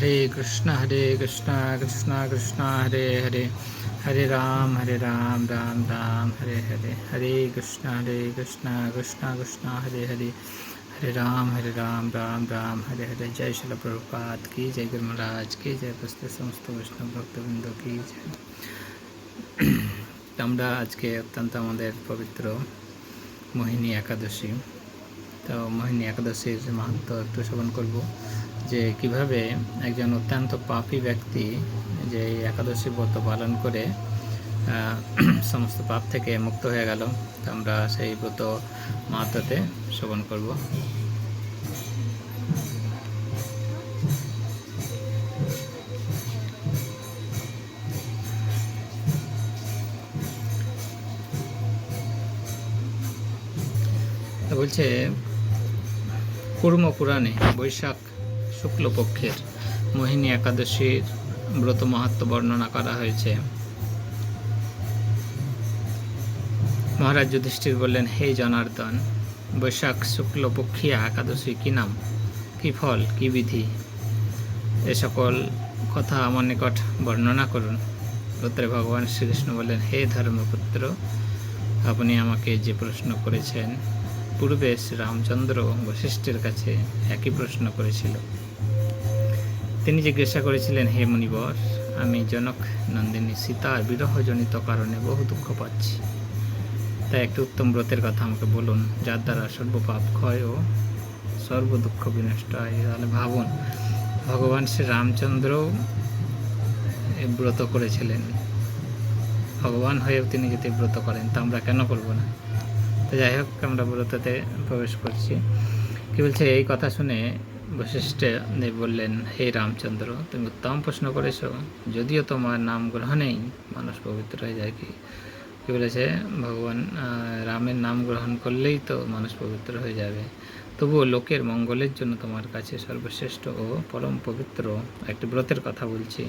হরে কৃষ্ণ হরে কৃষ্ণ কৃষ্ণ কৃষ্ণ হরে হরে হরে রাম হরে রাম রাম রাম হরে হরে হরে কৃষ্ণ হরে কৃষ্ণ কৃষ্ণ কৃষ্ণ হরে হরে হরে রাম হরে রাম রাম রাম হরে হরে জয় शिल प्रभुपाद की जय गुरु কি জয় जय সমস্ত বৈষ্ণব ভক্তবৃন্দ কি জয় আমরা আজকে অত্যন্ত আমাদের পবিত্র মোহিনী একাদশী। তো মোহিনী একাদশীর মাহাত্ম একটু শ্রবণ করব। যে কীভাবে একজন অত্যন্ত পাপী ব্যক্তি যে একাদশী ব্রত পালন করে সমস্ত পাপ থেকে মুক্ত হয়ে গেল আমরা সেই ব্রত মাহাত্মতে শ্রবণ করব। বলছে, কুর্ম পুরাণে বৈশাখ শুক্লপক্ষের মোহিনী একাদশীর ব্রত মাহাত্ম বর্ণনা করা হয়েছে। মহারাজ যুধিষ্ঠির বললেন, হে জনার্দন, বৈশাখ শুক্লপক্ষীয় একাদশী কি নাম? কি ফল, কি বিধি? এ সকল কথা আমার নিকট বর্ণনা করুন। উত্তরে ভগবান শ্রীকৃষ্ণ বললেন, হে ধর্মপুত্র, আপনি আমাকে যে প্রশ্ন করেছেন, পূর্বে শ্রী রামচন্দ্র বশিষ্ঠের কাছে একই প্রশ্ন করেছিল। তিনি জিজ্ঞাসা করেছিলেন, হে মুনিবর, আমি জনক নন্দিনী সীতার বিরহজনিত কারণে বহু দুঃখ পাচ্ছি। তাই একটি উত্তম ব্রতের কথা আমাকে বলুন, যার দ্বারা সর্বপাপ ক্ষয় ও সর্ব দুঃখ বিনষ্ট হয়। তাহলে ভাবুন, ভগবান শ্রী রামচন্দ্র ব্রত করেছিলেন। ভগবান হয়েও তিনি যদি ব্রত করেন, তা আমরা কেন করব না? তো যাই হোক, আমরা ব্রততে প্রবেশ করছি। কি বলছে, এই কথা শুনে বশিষ্ঠ বললেন, হে রামচন্দ্র, তুমি উত্তম প্রশ্ন করেছ। যদিও তোমার নাম গ্রহণেই মানুষ পবিত্র হয়ে যায় কি? কি বলেছে? ভগবান রামের নাম গ্রহণ করলেই তো মানুষ পবিত্র হয়ে যাবে। তবুও লোকের মঙ্গলের জন্য তোমার কাছে সর্বশ্রেষ্ঠ ও পরম পবিত্র একটি ব্রতের কথা বলছি।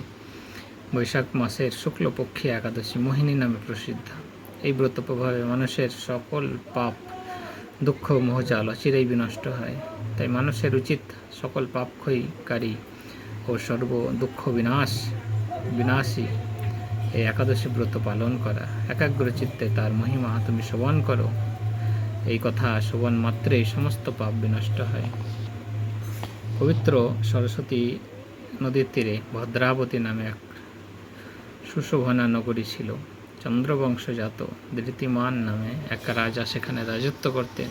বৈশাখ মাসের শুক্লপক্ষী একাদশী মোহিনী নামে প্রসিদ্ধ। এই ব্রত প্রভাবে মানুষের সকল পাপ দুঃখ মোহজাল অচিরেই বিনষ্ট হয়। তাই মানুষের উচিত সকল পাপ ক্ষয়কারী ও সর্ব দুঃখ বিনাশ, বিনাশী এই একাদশী ব্রত পালন করা। একাগ্র চিত্তে তার মহিমা তুমি শ্রবণ করো। এই কথা শ্রবণ মাত্রেই সমস্ত পাপ বিনষ্ট হয়। পবিত্র সরস্বতী নদীর তীরে ভদ্রাবতী নামে এক সুশোভনা নগরী ছিল। চন্দ্রবংশজাত ধৃতিমান নামে এক রাজা সেখানে রাজত্ব করতেন।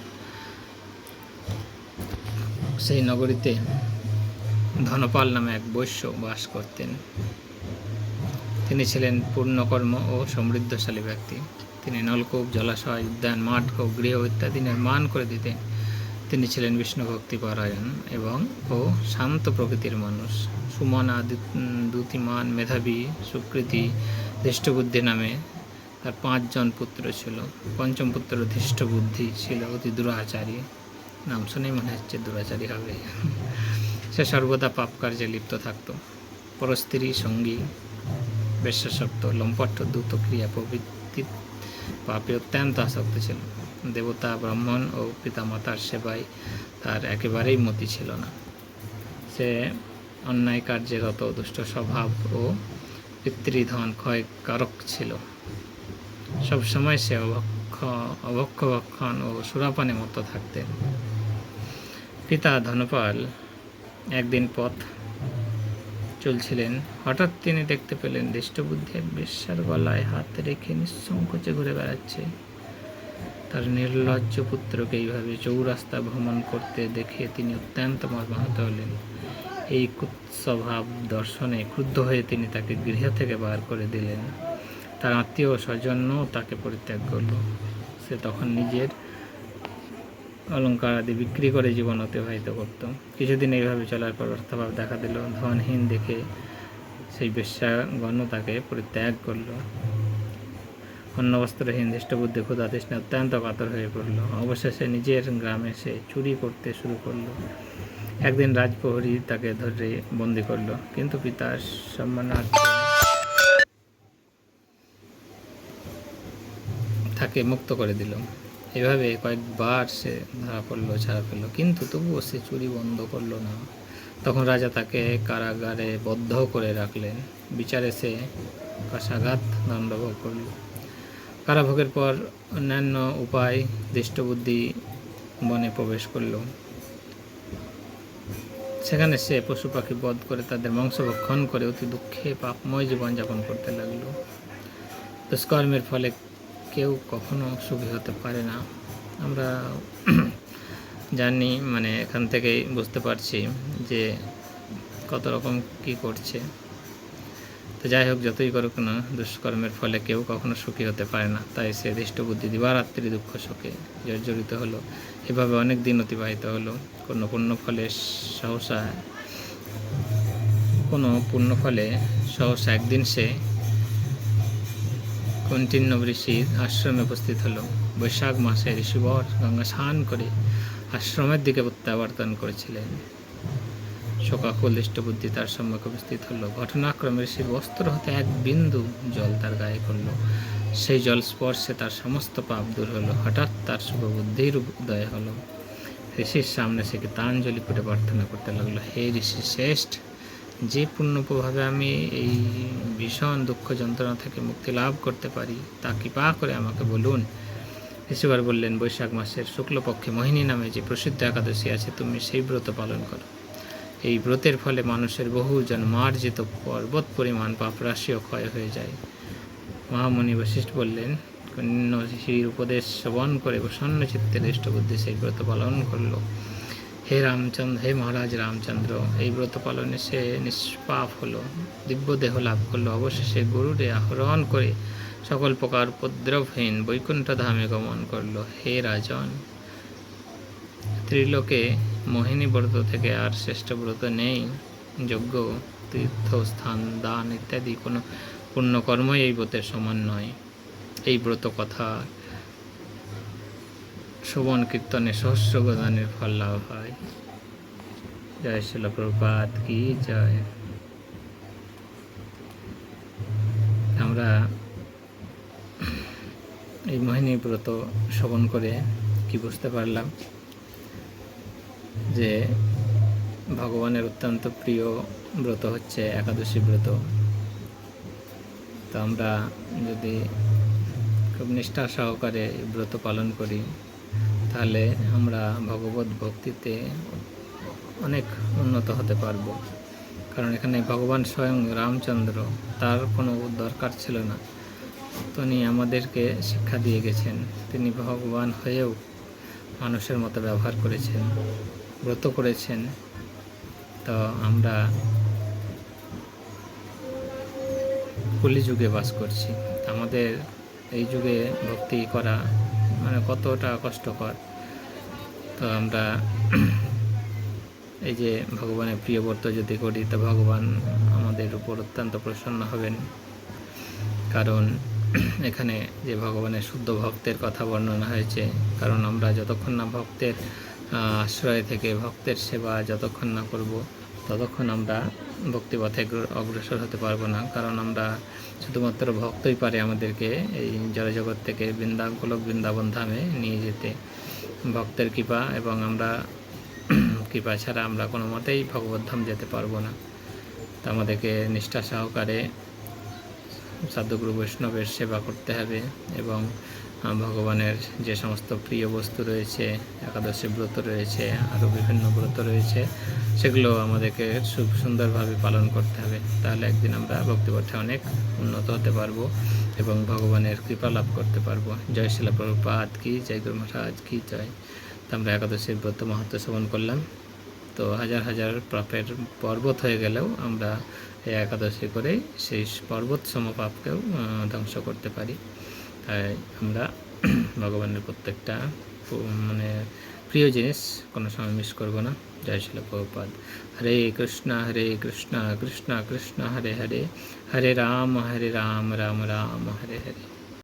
সেই নগরীতে ধনপাল নামে এক বৈশ্য বাস করতেন। তিনি ছিলেন পূর্ণকর্ম ও সমৃদ্ধশালী ব্যক্তি। তিনি নলকূপ, জলাশয়, উদ্যান, মাঠ ও গৃহ ইত্যাদি নির্মাণ করে দিতেন। তিনি ছিলেন বিষ্ণু ভক্তি পরায়ণ এবং ও শান্ত প্রকৃতির মানুষ। সুমনা দ্যুতিমান মেধাবী, সুকৃতি, ধৃষ্টবুদ্ধি নামে তার পাঁচজন পুত্র ছিল। পঞ্চম পুত্র ধৃষ্ট বুদ্ধি ছিল, অতি দুরাচারী। নাম শুনেই মনে হচ্ছে দুরাচারী হবে। সে সর্বদা পাপ কার্যে লিপ্ত থাকত। পরস্ত্রী, সঙ্গী বেশ্যশক্ত লম্পট দ্রুত ক্রিয়া প্রভৃতি পাপে অত্যন্ত আসক্ত ছিল। দেবতা, ব্রাহ্মণ ও পিতামাতার সেবায় তার একেবারেই মতি ছিল না। সে অন্যায় কার্যে রত দুষ্ট স্বভাব ও পিতৃধন ক্ষয়কারক ছিল। সবসময় সে অভক্ষ অভক্ষ ভক্ষণ ও সুরাপানে মতো থাকতেন। পিতা ধনপাল একদিন পথ চলছিলেন। হঠাৎ তিনি দেখতে পেলেন দৃষ্টবুদ্ধি এক বেশ্যার গলায় হাত রেখে নিঃসংকোচে ঘুরে বেড়াচ্ছে। তার নির্লজ্জ পুত্রকে এইভাবে চৌরাস্তা ভ্রমণ করতে দেখে তিনি অত্যন্ত মর্মাহত হলেন। এই কুৎস্বভাব দর্শনে ক্রুদ্ধ হয়ে তিনি তাকে গৃহ থেকে বার করে দিলেন। তার আত্মীয় স্বজনও তাকে পরিত্যাগ করল। সে তখন নিজের অলঙ্কার আদি বিক্রি করে জীবন অতিবাহিত করত। কিছুদিন এইভাবে চলার পর অর্থাভাব দেখা দিল। ধনহীন দেখে সেই বেশ্যাগণ তাকে পরিত্যাগ করল। অন্য বস্ত্রহীন দৃষ্টবুদ্ধি ক্ষুধা তৃষ্ণা অত্যন্ত কাতর হয়ে পড়ল। অবশেষে নিজের গ্রামে সে চুরি করতে শুরু করল। একদিন রাজপ্রহরী তাকে ধরে বন্দি করল। কিন্তু পিতার সম্মানার্থে তাকে মুক্ত করে দিল। এভাবে কয়েকবার সে ধরা পড়ল, ছাড়া পেল কিন্তু তবুও সে চুরি বন্ধ করল না। তখন রাজা তাকে কারাগারে বদ্ধ করে রাখলেন। বিচারে সে কাশাঘাত দণ্ডভোগ করল। কারাভোগের পর অন্যান্য উপায় দৃষ্টবুদ্ধি বনে প্রবেশ করল। সেখানে সে পশু পাখি বধ করে তাদের মাংস ভক্ষণ করে অতি দুঃখে পাপময় জীবনযাপন করতে লাগল। দুষ্কর্মের ফলে কেউ কখনো সুখী হতে পারে না। আমরা জানি মানে এখান থেকেই বুঝতে পারছি যে কত রকম কি করছে। তো যাই হোক, যতই করুক না, দুষ্কর্মের ফলে কেউ কখনো সুখী হতে পারে না। তাই সে দৃষ্ট দৃষ্টবুদ্ধি দিবারাত্রি দুঃখ শোকে জর্জরিত হলো। এভাবে অনেক দিন অতিবাহিত হলো। কোনো পূর্ণ ফলে সহসা, কোনো পূর্ণ ফলে সহসা একদিন সে কন্টিন্য ঋষির আশ্রমে উপস্থিত হলো। বৈশাখ মাসে ঋষিবর গঙ্গা স্নান করে আশ্রমের দিকে প্রত্যাবর্তন করেছিলেন। শোকাকুল দৃষ্টবুদ্ধি তার সম্মুখে উপস্থিত হলো। ঘটনাক্রমে ঋষির বস্ত্র হতে এক বিন্দু জল তার গায়ে করল সেই জল স্পর্শে তার সমস্ত পাপ দূর হলো। হঠাৎ তার শুভবুদ্ধির উদয় হলো। ঋষির সামনে সে গীতাঞ্জলি করে প্রার্থনা করতে লাগল। হে ঋষি শ্রেষ্ঠ যে পূর্ণভাবে আমি এই ভীষণ দুঃখ যন্ত্রণা থেকে মুক্তি লাভ করতে পারি, তা কৃপা করে আমাকে বলুন। ঋষিবার বললেন, বৈশাখ মাসের শুক্লপক্ষে মোহিনী নামে যে প্রসিদ্ধ একাদশী আছে, তুমি সেই ব্রত পালন করো। এই ব্রতের ফলে মানুষের বহু জন্মার্জিত পর্বত পরিমাণ পাপরাশিও ক্ষয় হয়ে যায়। মহামণি বশিষ্ঠ বললেন, কন্য ঋষির উপদেশ শ্রবণ করে প্রসন্ন চিত্তের ইষ্টবুদ্ধি সেই ব্রত পালন করল। হে রামচন্দ্র, হে মহারাজ রামচন্দ্র, এই ব্রত পালনে সে নিষ্পাপ হলো, দিব্য দেহ লাভ করল। অবশেষে গরুরে আহরণ করে সকল প্রকার উপদ্রবহীন বৈকুণ্ঠ ধামে গমন করল। হে রাজন, ত্রিলোকে মোহিনী ব্রত থেকে আর শ্রেষ্ঠ ব্রত নেই। যজ্ঞ তীর্থস্থান দান ইত্যাদি কোনো পুণ্যকর্মই এই ব্রতের সমান নয়। এই ব্রত কথা শোভন কীর্তনে সহস্র গোদানের ফল লাভ হয়। জয় শিল প্রপাত কি জয়। আমরা এই মোহিনী ব্রত শ্রবণ করে কি বুঝতে পারলাম? যে ভগবানের অত্যন্ত প্রিয় ব্রত হচ্ছে একাদশী ব্রত। তো আমরা যদি খুব নিষ্ঠা সহকারে ব্রত পালন করি তাহলে আমরা ভগবত ভক্তিতে অনেক উন্নত হতে পারব। কারণ এখানে ভগবান স্বয়ং রামচন্দ্র, তার কোনো দরকার ছিল না। তিনি আমাদেরকে শিক্ষা দিয়ে গেছেন। তিনি ভগবান হয়েও মানুষের মতো ব্যবহার করেছেন, ব্রত করেছেন। তো আমরা কলিযুগে বাস করছি। আমাদের এই যুগে ভক্তি করা মানে কতটা কষ্টকর। তো আমরা এই যে ভগবানের প্রিয় ব্রত যদি করি, তো ভগবান আমাদের উপর অত্যন্ত প্রসন্ন হবেন। কারণ এখানে যে ভগবানের শুদ্ধ ভক্তের কথা বর্ণনা হয়েছে, কারণ আমরা যতক্ষণ না ভক্তের আশ্রয় থেকে ভক্তের সেবা যতক্ষণ না করব ততক্ষণ আমরা ভক্তিপথে অগ্রসর হতে পারব না, কারণ আমরা শুধুমাত্র ভক্তই পারে আমাদেরকে এই জড়জগৎ থেকে বৃন্দাগোলক বৃন্দাবন ধামে নিয়ে যেতে। ভক্তের কৃপা এবং আমরা কৃপা ছাড়া আমরা কোনো মতেই ভগবত ধাম যেতে পারব না। তা আমাদেরকে নিষ্ঠা সহকারে সাধুগুরু বৈষ্ণবের সেবা করতে হবে এবং ভগবানের যে সমস্ত প্রিয় বস্তু রয়েছে, একাদশী ব্রত রয়েছে আরও বিভিন্ন ব্রত রয়েছে, সেগুলো আমাদেরকে খুব সুন্দরভাবে পালন করতে হবে। তাহলে একদিন আমরা ভক্তিপথে অনেক উন্নত হতে পারব এবং ভগবানের কৃপা লাভ করতে পারব। জয় শিলা প্রভুপাত কি, জয় গুরু মহারাজ কি, জয়। তো আমরা একাদশীর ব্রত মাহাত্ম শ্রবণ করলাম। তো হাজার হাজার পাপের পর্বত হয়ে গেলেও আমরা এই একাদশী করে সেই পর্বত সমপাপকেও ধ্বংস করতে পারি। আমরা ভগবানের প্রত্যেকটা মানে প্রিয় জিনিস কোনো সময় মিস করব না। জয় শিল প্রভুপাদ হরে কৃষ্ণ হরে কৃষ্ণ কৃষ্ণ কৃষ্ণ, হরে হরে। হরে রাম হরে রাম রাম রাম, হরে হরে।